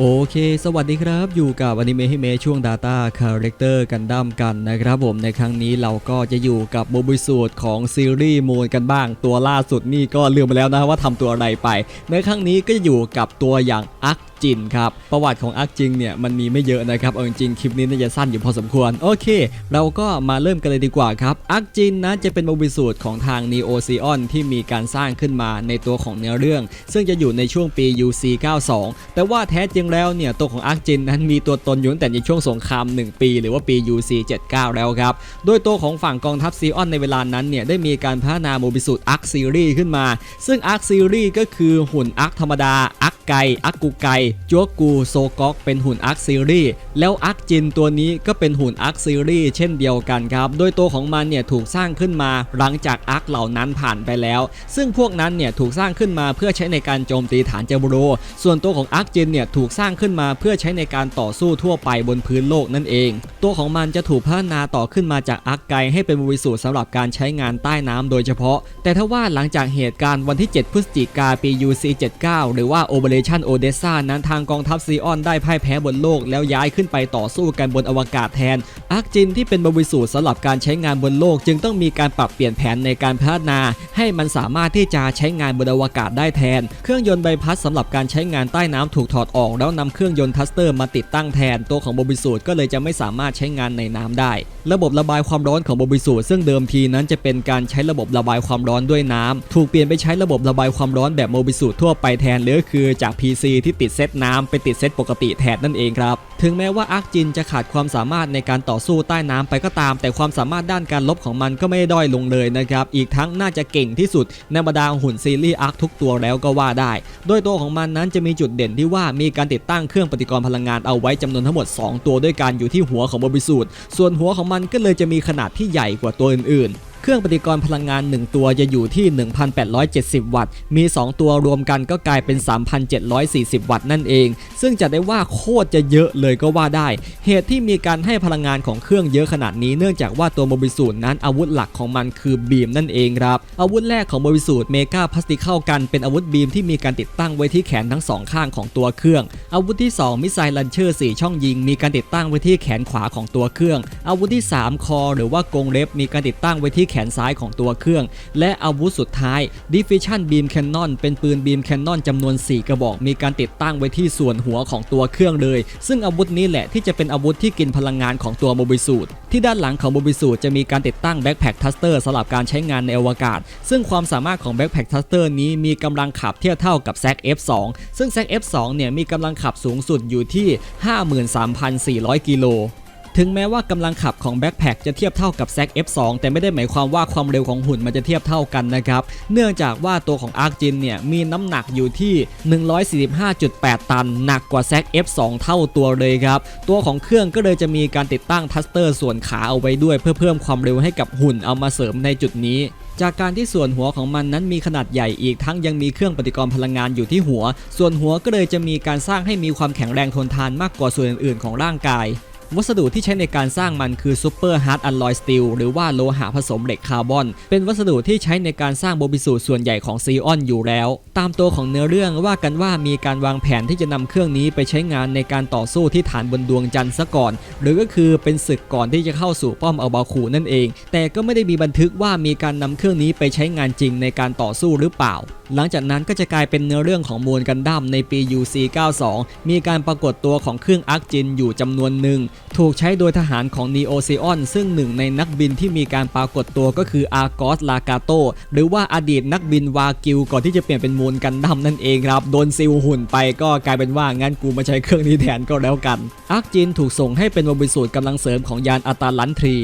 โอเค สวัสดีครับ อยู่กับอนิเมะให้เมช่วง Data Character กันดั้มกันนะครับผม ในครั้งนี้เราก็จะอยู่กับโมบิสูตรของซีรีส์มูนกันบ้าง ตัวล่าสุดนี่ก็ลืมไปแล้วนะว่าทำตัวอะไรไป ในครั้งนี้ก็จะอยู่กับตัวอย่างอักจินครับ ประวัติของอักจินเนี่ยมันมีไม่เยอะนะครับเอาจริงคลิปนี้น่าจะสั้นอยู่พอสมควร โอเค เราก็มาเริ่มกันเลยดีกว่าครับ อักจินนะจะเป็นโมบิสูตรของทาง Neo c e o n ที่มีการสร้างขึ้นมาในตัวของเนื้อเรื่อง ซึ่งจะอยู่ในช่วงปี UC 92 แต่ว่าแท้จริงแล้วเนี่ยตัวของอักจินนั้นมีตัวตนอยู่ตั้งแต่ในช่วงสงคราม 1 ปี หรือว่าปี UC 79 แล้วครับ โดยตัวของฝั่งกองทัพซีออนในเวลานั้นเนี่ยได้มีการพัฒนาโมบิสูตรอักซีรีส์ขึ้นมา ซึ่งอักซีรีส์ก็คือหุ่นอักธรรมดาอักไกอักกูไกจัวกูโซก๊อกเป็นหุ่นอักซีรีส์แล้วอักจินตัวนี้ก็เป็นหุ่นอักซีรีส์เช่นเดียวกันครับโดยตัวของมันเนี่ยถูกสร้างขึ้นมาหลังจากอักเหล่านั้นผ่านไปแล้ว ซึ่งพวกนั้นเนี่ยถูกสร้างขึ้นมาเพื่อใช้ในการโจมตีฐานเจาโร ส่วนตัวของอักจินเนี่ยถูกสร้างขึ้นมาเพื่อใช้ในการต่อสู้ทั่วไปบนพื้นโลกนั่นเอง ตัวของมันจะถูกพัฒนาต่อขึ้นมาจากอักไกให้เป็นบริสูตรสำหรับการใช้งานใต้น้ำโดยเฉพาะ แต่ถ้าว่าหลังจากเหตุการณ์วันที่ 7 พฤศจิกาปี UC 79 หรือว่า Operation Odessa นั้นทางกองทัพซีออนได้พ่ายแพ้บนโลกแล้วย้ายขึ้นไปต่อสู้กันบนอวกาศแทนอักจินที่เป็นบริสูตรสำหรับการใช้งานบนโลก จึงต้องมีการปรับเปลี่ยนแผนในการพัฒนา ให้มันสามารถที่จะใช้งานบนอวกาศได้แทน เครื่องยนต์ใบพัดสำหรับการใช้งานใต้น้ำถูกถอดออก แล้วนำเครื่องยนต์ทัสเตอร์มาติดตั้งแทน ตัวของบริสูตรก็เลยจะไม่สามารถใช้งานในน้ำได้ ระบบระบายความร้อนของบริสูตรซึ่งเดิมทีนั้นจะเป็นการใช้ระบบระบายความร้อนด้วยน้ำถูกเปลี่ยนไปใช้ระบบระบายความร้อนแบบโมบิสูตรทั่วไปแทนหรือคือจาก PC ที่ติดเซตน้ำไปติดเซตปกติแทนนั่นเองครับถึงแม้ว่าอาร์คจินจะขาดความสามารถในการต่อสู้ใต้น้ำไปก็ตาม แต่ความสามารถด้านการลบของมันก็ไม่ได้ด้อยลงเลยนะครับ อีกทั้งน่าจะเก่งที่สุดในบรรดาหุ่นซีรีส์อาร์คทุกตัวแล้วก็ว่าได้ โดยตัวของมันนั้นจะมีจุดเด่นที่ว่ามีการติดตั้งเครื่องปฏิกรณ์พลังงานเอาไว้จำนวนทั้งหมด 2 ตัวด้วยกันอยู่ที่หัวของโมบิสูตรส่วนหัวของมันก็เลยจะมีขนาดที่ใหญ่กว่าตัวอื่นๆ เครื่องปฏิกรณ์พลังงาน 1 ตัวจะอยู่ที่ 1,870 วัตต์ มี 2 ตัวรวมกันก็กลายเป็น 3,740 วัตต์นั่นเอง ซึ่งจะได้ว่าโคตรจะเยอะเลยก็ว่าได้ เหตุที่มีการให้พลังงานของเครื่องเยอะขนาดนี้เนื่องจากว่าตัวโมบิสูตรนั้นอาวุธหลักของมันคือบีมนั่นเองครับ อาวุธแรกของโมบิสูตรเมกาพลาสติเข้ากันเป็นอาวุธบีมที่มีการติดตั้งไว้ที่แขนทั้งสองข้างของตัวเครื่อง อาวุธที่ 2 มิสไซล์ลันเชอร์ 4 ช่องยิง มีการติดตั้งไว้ที่แขนขวาของตัวเครื่อง อาวุธที่ 3 คอ หรือว่ากรงเล็บมีการติดตั้งไว้ที่แขนซ้ายของตัวเครื่อง และอาวุธสุดท้าย Diffusion Beam Cannon เป็นปืนบีมแคนนอนจำนวน 4 กระบอก มีการติดตั้งไว้ที่ส่วนหัวของตัวเครื่องเลย ซึ่งอาวุธนี้แหละที่จะเป็นอาวุธที่กินพลังงานของตัวโมบิสูตที่ด้านหลังของโมบิสูตจะมีการติดตั้งแบ็คแพคทัสเตอร์สำหรับการใช้งานในอวกาศ ซึ่งความสามารถของแบ็คแพคทัสเตอร์นี้มีกำลังขับเทียบเท่ากับแซก F2 ซึ่งแซก F2 เนี่ยมีกำลังขับสูงสุดอยู่ที่ 53,400 กิโล ถึงแม้ว่ากำลังขับของแบ็คแพคจะเทียบเท่ากับแซก F2 แต่ไม่ได้หมายความว่าความเร็วของหุ่นมันจะเทียบเท่ากันนะครับ เนื่องจากว่าตัวของอาร์คจินเนี่ยมีน้ำหนักอยู่ที่ 145.8 ตัน หนักกว่าแซก F2 เท่าตัวเลยครับ ตัวของเครื่องก็เลยจะมีการติดตั้งทัสเตอร์ส่วนขาเอาไว้ด้วยเพื่อเพิ่มความเร็วให้กับหุ่นเอามาเสริมในจุดนี้จากการที่ส่วนหัวของมันนั้นมีขนาดใหญ่อีกทั้งยังมีเครื่องปฏิกรณ์พลังงานอยู่ที่หัว ส่วนหัวก็เลยจะมีการสร้างให้มีความแข็งแรงทนทานมากกว่าส่วนอื่นๆของร่างกาย วัสดุที่ใช้ในการสร้างมันคือซูเปอร์ฮาร์ดอัลลอยสตีลหรือว่าโลหะผสมเหล็กคาร์บอน เป็นวัสดุที่ใช้ในการสร้างโบบิสูส่วนใหญ่ของซีออนอยู่แล้ว ตามตัวของเนื้อเรื่องว่ากันว่ามีการวางแผนที่จะนำเครื่องนี้ไปใช้งานในการต่อสู้ที่ฐานบนดวงจันทร์ซะก่อน หรือก็คือเป็นศึกก่อนที่จะเข้าสู่ป้อมอัลบาคูนั่นเอง แต่ก็ไม่ได้มีบันทึกว่ามีการนำเครื่องนี้ไปใช้งานจริงในการต่อสู้หรือเปล่า หลังจากนั้นก็จะกลายเป็นเนื้อเรื่องของมูลกันดั้มในปี UC 92 มีการปรากฏตัวของเครื่องอาร์คจินอยู่จำนวนหนึ่งถูกใช้โดยทหารของ Neo c e o n ซึ่งหนึ่งในนักบินที่มีการปรากฏตัวก็คืออาร์กอสลากาโตหรือว่าอดีตนักบินวากิวก่อนที่จะเปลี่ยนเป็นมูลกันดั้มนั่นเองครับ โดนซิลหุ่นไปก็กลายเป็นว่างั้นกูมาใช้เครื่องนี้แทนก็แล้วกัน อาร์คจินถูกส่งให้เป็นโมบิสูตรกำลังเสริมของยานอัตาลันทรี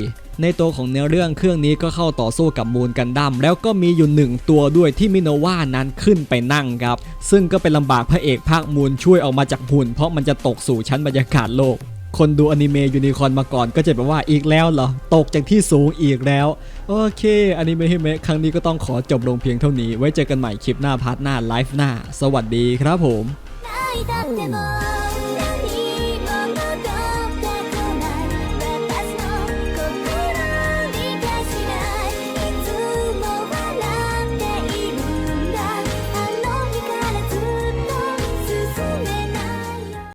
ในตัวของเนื้อเรื่องเครื่องนี้ก็เข้าต่อสู้กับมูลกันดั้มแล้วก็มีอยู่หนึ่งตัวด้วยที่มิโนวานั้นขึ้นไปนั่งครับ ซึ่งก็เป็นลำบากพระเอกภาคมูลช่วยออกมาจากหุ่น เพราะมันจะตกสู่ชั้นบรรยากาศโลก คนดูอนิเมยูนิคอนมาก่อนก็จะแบบว่าอีกแล้วเหรอ ตกจากที่สูงอีกแล้ว โอเคอนิเมะฮิเมะครั้งนี้ก็ต้องขอจบลงเพียงเท่านี้ ไว้เจอกันใหม่คลิปหน้าพาร์ทหน้าไลฟ์หน้า สวัสดีครับผม